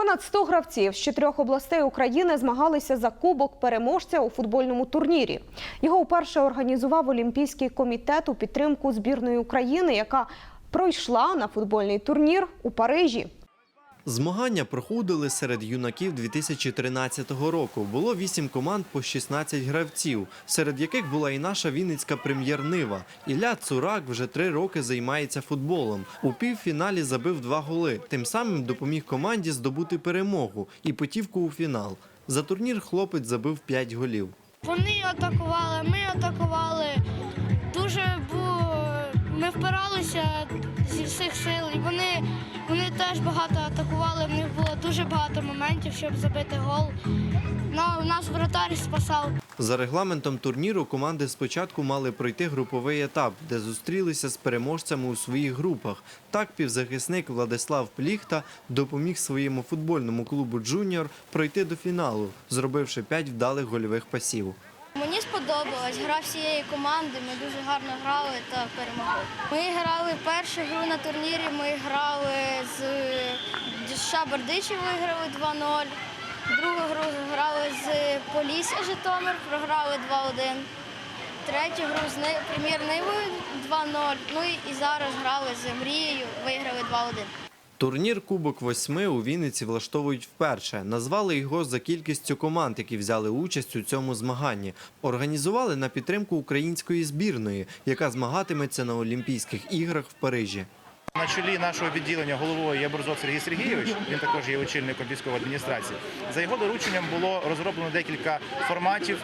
Понад 100 гравців з чотирьох областей України змагалися за кубок переможця у футбольному турнірі. Його вперше організував Олімпійський комітет у підтримку збірної України, яка пройшла на футбольний турнір у Парижі. Змагання проходили серед юнаків 2013 року. Було вісім команд по 16 гравців, серед яких була і наша вінницька прем'єр-нива. Ілля Цурак вже три роки займається футболом. У півфіналі забив два голи. Тим самим допоміг команді здобути перемогу і путівку у фінал. За турнір хлопець забив 5 голів. Вони атакували, ми атакували. Дуже було. Ми впиралися зі всіх сил, і вони, вони теж багато атакували. В них було дуже багато моментів, щоб забити гол. Ну, нас вратар спасав. За регламентом турніру команди спочатку мали пройти груповий етап, де зустрілися з переможцями у своїх групах. Так півзахисник Владислав Пліхта допоміг своєму футбольному клубу Джуніор пройти до фіналу, зробивши п'ять вдалих гольових пасів. Мені сподобалась гра всієї команди. Ми дуже гарно грали та перемогли. Ми грали першу гру на турнірі. Ми грали з США Бердичів, виграли 2-0. Другу гру грали з Полісся Житомир, програли 2-1. Третю гру з Ни- прем'єр-нивою 2-0. Ну і зараз грали з Мрією, виграли 2-1. Турнір Кубок восьми у Вінниці влаштовують вперше. Назвали його за кількістю команд, які взяли участь у цьому змаганні. Організували на підтримку української збірної, яка змагатиметься на Олімпійських іграх в Парижі. На чолі нашого відділення головою є Борзов Сергій Сергійович. Він також є очільником військової адміністрації. За його дорученням було розроблено декілька форматів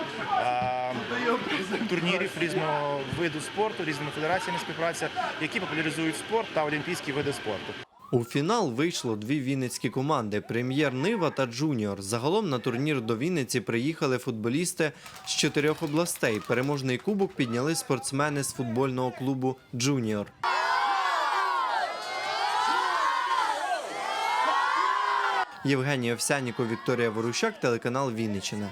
турнірів різного виду спорту, різними федераціями співпраця, які популяризують спорт та олімпійські види спорту. У фінал вийшло дві вінницькі команди Прем'єр Нива та Джуніор. Загалом на турнір до Вінниці приїхали футболісти з чотирьох областей. Переможний кубок підняли спортсмени з футбольного клубу Джуніор. Євгеній Овсяніков, Вікторія Ворущак, телеканал Вінниччина.